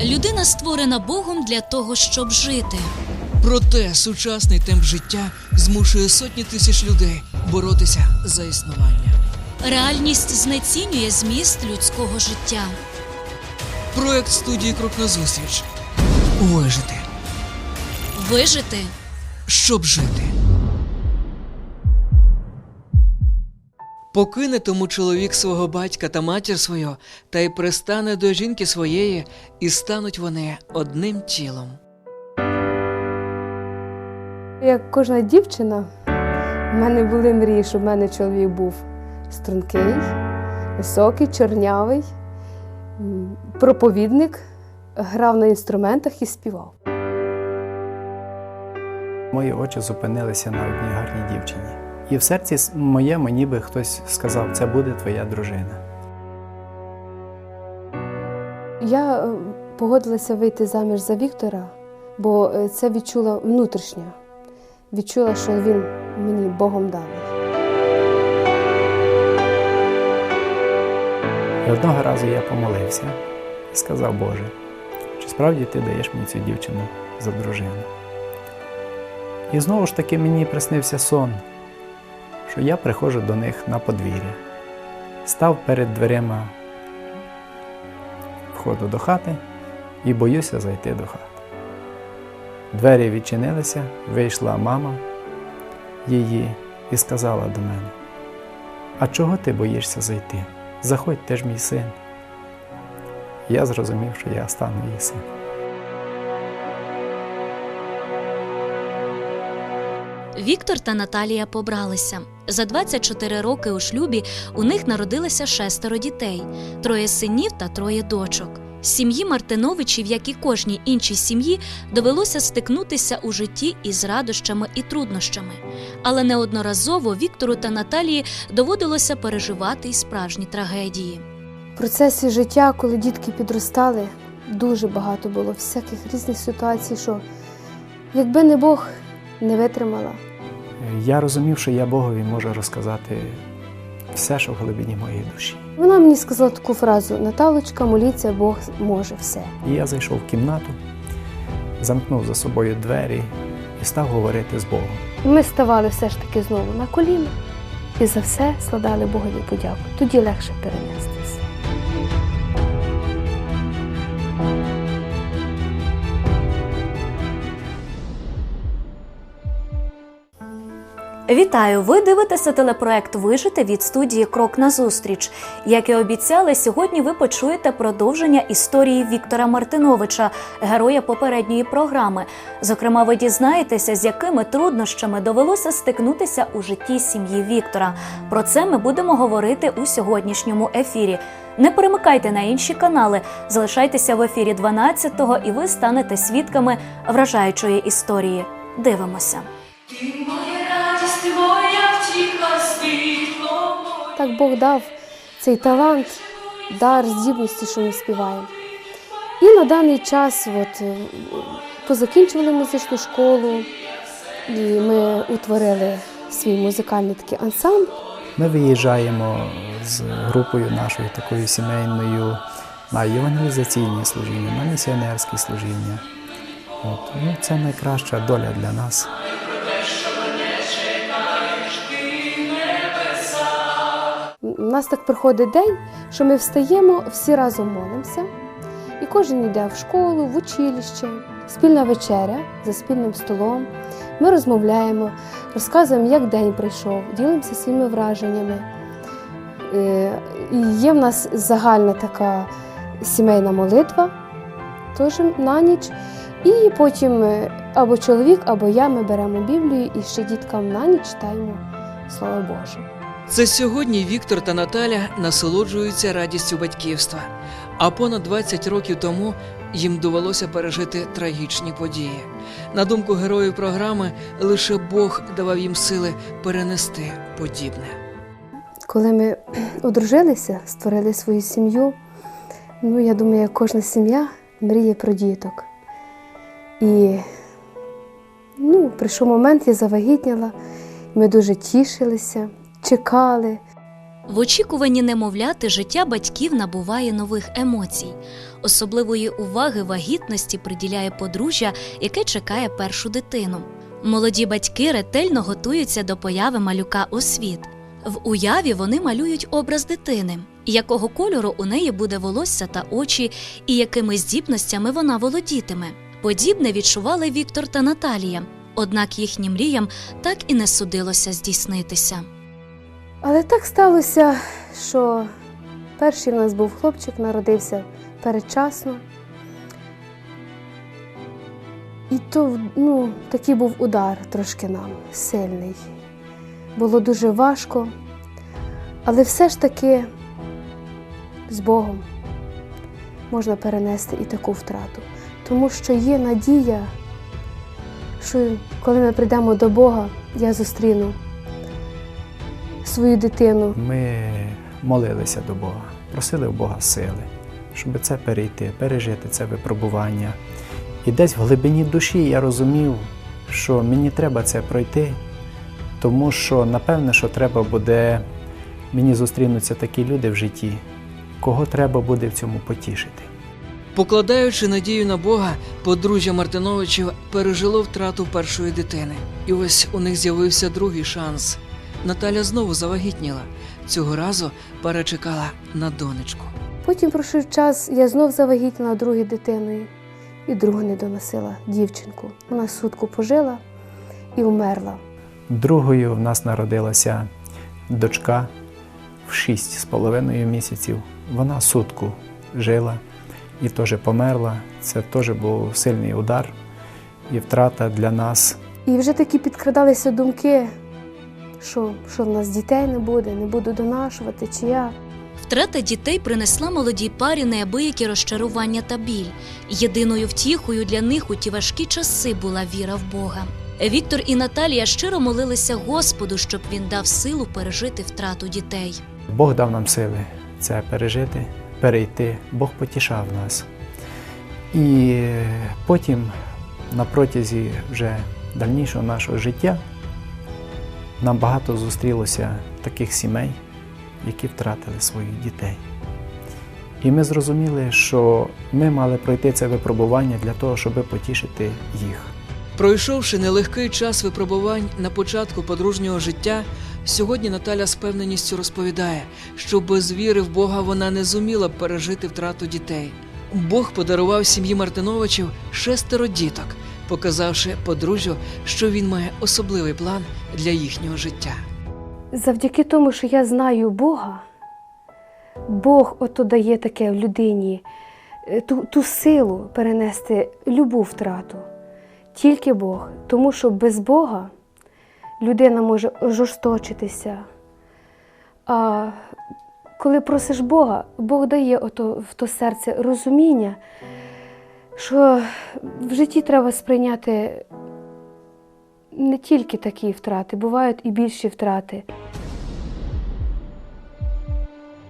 Людина створена Богом для того, щоб жити. Проте сучасний темп життя змушує сотні тисяч людей боротися за існування. Реальність знецінює зміст людського життя. Проект студії Крок назустріч. Вижити, Вижити щоб жити. Покине тому чоловік свого батька та матір свого, та й пристане до жінки своєї, і стануть вони одним тілом. Як кожна дівчина, в мене були мрії, щоб в мене чоловік був стрункий, високий, чорнявий, проповідник, грав на інструментах і співав. Мої очі зупинилися на одній гарній дівчині. І в серці с- моєму ніби хтось сказав, це буде твоя дружина. Я е, погодилася вийти заміж за Віктора, бо е, це відчула внутрішньо. Відчула, що він мені Богом даний. І одного разу я помолився і сказав, Боже, чи справді ти даєш мені цю дівчину за дружину? І знову ж таки мені приснився сон, що я приходжу до них на подвір'я, став перед дверима входу до хати і боюся зайти до хати. Двері відчинилися, вийшла мама її і сказала до мене: А чого ти боїшся зайти? Заходь, ти ж мій син. Я зрозумів, що я стану її сином. Віктор та Наталія побралися. За 24 роки у шлюбі у них народилося шестеро дітей: троє синів та троє дочок. Сім'ї Мартиновичів, як і кожній іншій сім'ї, довелося стикнутися у житті із радощами і труднощами. Але неодноразово Віктору та Наталії доводилося переживати й справжні трагедії. В процесі життя, коли дітки підростали, дуже багато було всяких різних ситуацій, що якби не Бог не витримала. Я розумів, що я Богові можу розказати все, що в глибині моєї душі. Вона мені сказала таку фразу: Наталочка, моліться, Бог може все. І я зайшов в кімнату, замкнув за собою двері і став говорити з Богом. Ми ставали все ж таки знову на коліна і за все складали Богові подяку. Тоді легше перенести Вітаю! Ви дивитеся телепроект Вижити від студії Крок назустріч. Як і обіцяли, сьогодні ви почуєте продовження історії Віктора Мартиновича, героя попередньої програми. Зокрема, ви дізнаєтеся, з якими труднощами довелося стикнутися у житті сім'ї Віктора. Про це ми будемо говорити у сьогоднішньому ефірі. Не перемикайте на інші канали, залишайтеся в ефірі 12-го і ви станете свідками вражаючої історії. Дивимося. Так Бог дав цей талант, дар, здібності, що ми співаємо. І на даний час от, е, позакінчували музичну школу, і ми утворили свій музикальний такий ансамбль. Ми виїжджаємо з групою нашою такою сімейною на євангелізаційні служіння, на місіонерські служіння. От. Ну, це найкраща доля для нас. У нас так приходить день, що ми встаємо, всі разом молимося, і кожен йде в школу, в училище, спільна вечеря за спільним столом. Ми розмовляємо, розказуємо, як день прийшов, ділимося своїми враженнями. Е, І є в нас загальна така сімейна молитва, теж на ніч. І потім е, або чоловік, або я ми беремо Біблію і ще діткам на ніч читаємо Слово Боже. Це сьогодні Віктор та Наталя насолоджуються радістю батьківства. А понад 20 років тому їм довелося пережити трагічні події. На думку героїв програми, лише Бог давав їм сили перенести подібне. Коли ми одружилися, створили свою сім'ю, ну я думаю, кожна сім'я мріє про діток. І ну, прийшов момент, я завагітніла, ми дуже тішилися, чекали. В очікуванні немовляти життя батьків набуває нових емоцій. Особливої уваги вагітності приділяє подружжя, яке чекає першу дитину. Молоді батьки ретельно готуються до появи малюка у світ. В уяві вони малюють образ дитини, якого кольору у неї буде волосся та очі, і якими здібностями вона володітиме. Подібне відчували Віктор та Наталія, однак їхнім мріям так і не судилося здійснитися. Але так сталося, що перший в нас був хлопчик, народився передчасно. І то ну, такий був удар трошки нам сильний. Було дуже важко, але все ж таки з Богом можна перенести і таку втрату. Тому що є надія, що коли ми прийдемо до Бога, я зустріну свою дитину. Ми молилися до Бога, просили у Бога сили, щоб це перейти, пережити це випробування. І десь в глибині душі я розумів, що мені треба це пройти, тому що напевне, що треба буде, мені зустрінуться такі люди в житті, кого треба буде в цьому потішити. Покладаючи надію на Бога, подружжя Мартиновичів пережило втрату першої дитини. І ось у них з'явився другий шанс. Наталя знову завагітніла. Цього разу пара чекала на донечку. Потім пройшов час, я знов завагітніла другою дитиною і другу не доносила дівчинку. Вона сутку пожила і вмерла. Другою в нас народилася дочка в шість з половиною місяців. Вона сутку жила і теж померла. Це теж був сильний удар і втрата для нас. І вже такі підкрадалися думки, що, що в нас дітей не буде, не буду донашувати, чи як. Втрата дітей принесла молодій парі неабиякі розчарування та біль. Єдиною втіхою для них у ті важкі часи була віра в Бога. Віктор і Наталія щиро молилися Господу, щоб він дав силу пережити втрату дітей. Бог дав нам сили це пережити, перейти. Бог потішав нас. І потім, на протязі вже дальнішого нашого життя, нам багато зустрілося таких сімей, які втратили своїх дітей. І ми зрозуміли, що ми мали пройти це випробування для того, щоб потішити їх. Пройшовши нелегкий час випробувань на початку подружнього життя, сьогодні Наталя з певненістю розповідає, що без віри в Бога вона не зуміла б пережити втрату дітей. Бог подарував сім'ї Мартиновичів шестеро діток, показавши подружжю, що він має особливий план для їхнього життя. Завдяки тому, що я знаю Бога, Бог ото дає таке в людині е, ту, ту силу перенести любу втрату. Тільки Бог. Тому що без Бога людина може жорсточитися. А коли просиш Бога, Бог дає ото, в то серце розуміння, що в житті треба сприйняти не тільки такі втрати, бувають і більші втрати.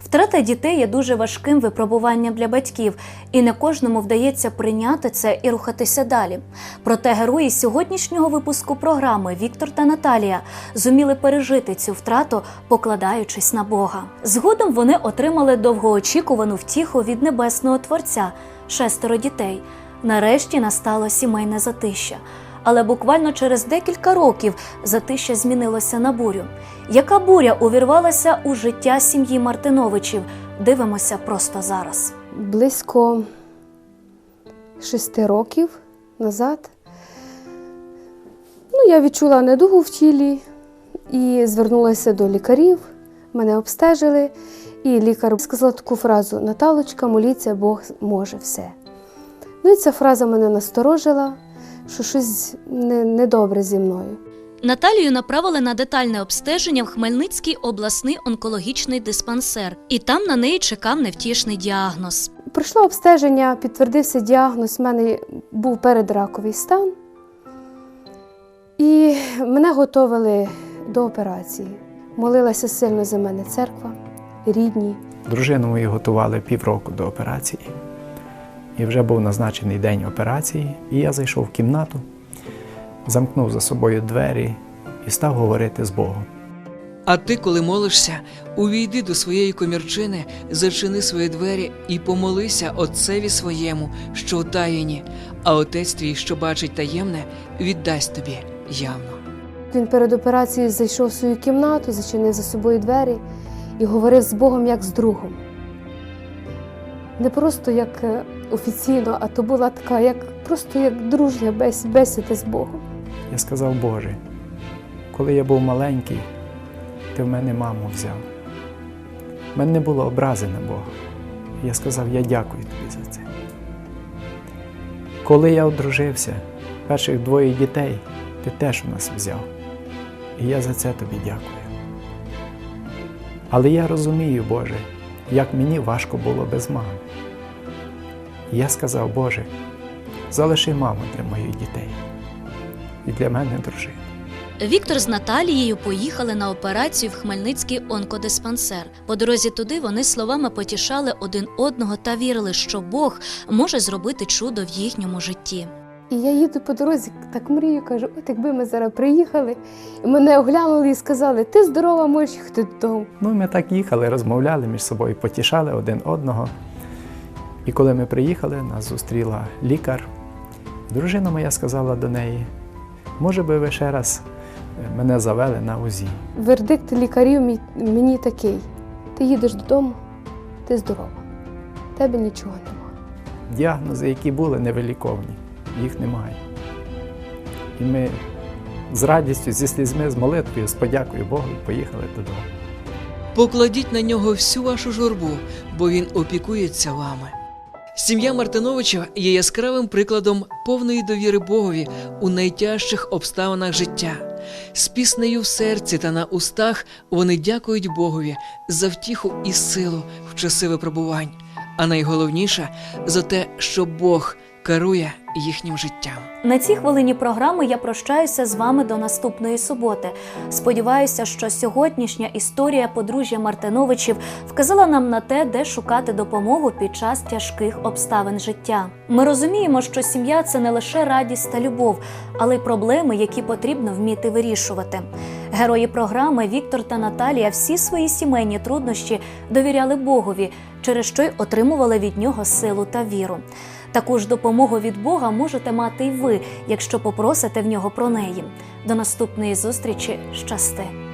Втрата дітей є дуже важким випробуванням для батьків, і не кожному вдається прийняти це і рухатися далі. Проте герої сьогоднішнього випуску програми Віктор та Наталія зуміли пережити цю втрату, покладаючись на Бога. Згодом вони отримали довгоочікувану втіху від небесного творця шестеро дітей. Нарешті настало сімейне затища. Але буквально через декілька років затища змінилося на бурю. Яка буря увірвалася у життя сім'ї Мартиновичів? Дивимося просто зараз. Близько шести років назад ну, я відчула недугу в тілі і звернулася до лікарів. Мене обстежили, і лікар сказав таку фразу: Наталочка, моліться, Бог може все. Ну і ця фраза мене насторожила, що щось недобре зі мною. Наталію направили на детальне обстеження в Хмельницький обласний онкологічний диспансер, і там на неї чекав невтішний діагноз. Пройшло обстеження, підтвердився діагноз, в мене був передраковий стан. І мене готували до операції. Молилася сильно за мене церква, рідні. Дружину мою готували півроку до операції. І вже був назначений день операції, і я зайшов в кімнату, замкнув за собою двері і став говорити з Богом. А ти, коли молишся, увійди до своєї комірчини, зачини свої двері і помолися Отцеві своєму, що в таїні, а отець твій, що бачить таємне, віддасть тобі явно. Він перед операцією зайшов в свою кімнату, зачинив за собою двері і говорив з Богом як з другом. Не просто як е, офіційно, а то була така, як просто як дружня бес- бесіда з Богом. Я сказав, Боже, коли я був маленький, ти в мене маму взяв. У мене не було образи на Бога. Я сказав, я дякую тобі за це. Коли я одружився, перших двоє дітей ти теж у нас взяв. І я за це тобі дякую. Але я розумію, Боже, як мені важко було без мами. І я сказав, Боже, залиши маму для моїх дітей і для мене дружину. Віктор з Наталією поїхали на операцію в Хмельницький онкодиспансер. По дорозі туди вони словами потішали один одного та вірили, що Бог може зробити чудо в їхньому житті. І я їду по дорозі, так мрію, кажу, от якби ми зараз приїхали, і мене оглянули і сказали, ти здорова, можеш їхати додому. Ну, ми так їхали, розмовляли між собою, потішали один одного. І коли ми приїхали, нас зустріла лікар. Дружина моя сказала до неї: може би ви ще раз е, мене завели на УЗІ. Вердикт лікарів мені такий: ти їдеш додому, ти здорова, в тебе нічого немає. Діагнози, які були невиліковні, їх немає. І ми з радістю, зі слізьми, з молитвою, з подякою Богу поїхали додому. Покладіть на нього всю вашу журбу, бо він опікується вами. Сім'я Мартиновича є яскравим прикладом повної довіри Богові у найтяжчих обставинах життя. З піснею в серці та на устах вони дякують Богові за втіху і силу в часи випробувань, а найголовніше за те, що Бог керує їхнім життям. На цій хвилині програми я прощаюся з вами до наступної суботи. Сподіваюся, що сьогоднішня історія подружжя Мартиновичів вказала нам на те, де шукати допомогу під час тяжких обставин життя. Ми розуміємо, що сім'я це не лише радість та любов, але й проблеми, які потрібно вміти вирішувати. Герої програми Віктор та Наталія всі свої сімейні труднощі довіряли Богові, через що й отримували від нього силу та віру. Таку ж допомогу від Бога можете мати й ви, якщо попросите в нього про неї. До наступної зустрічі щасти!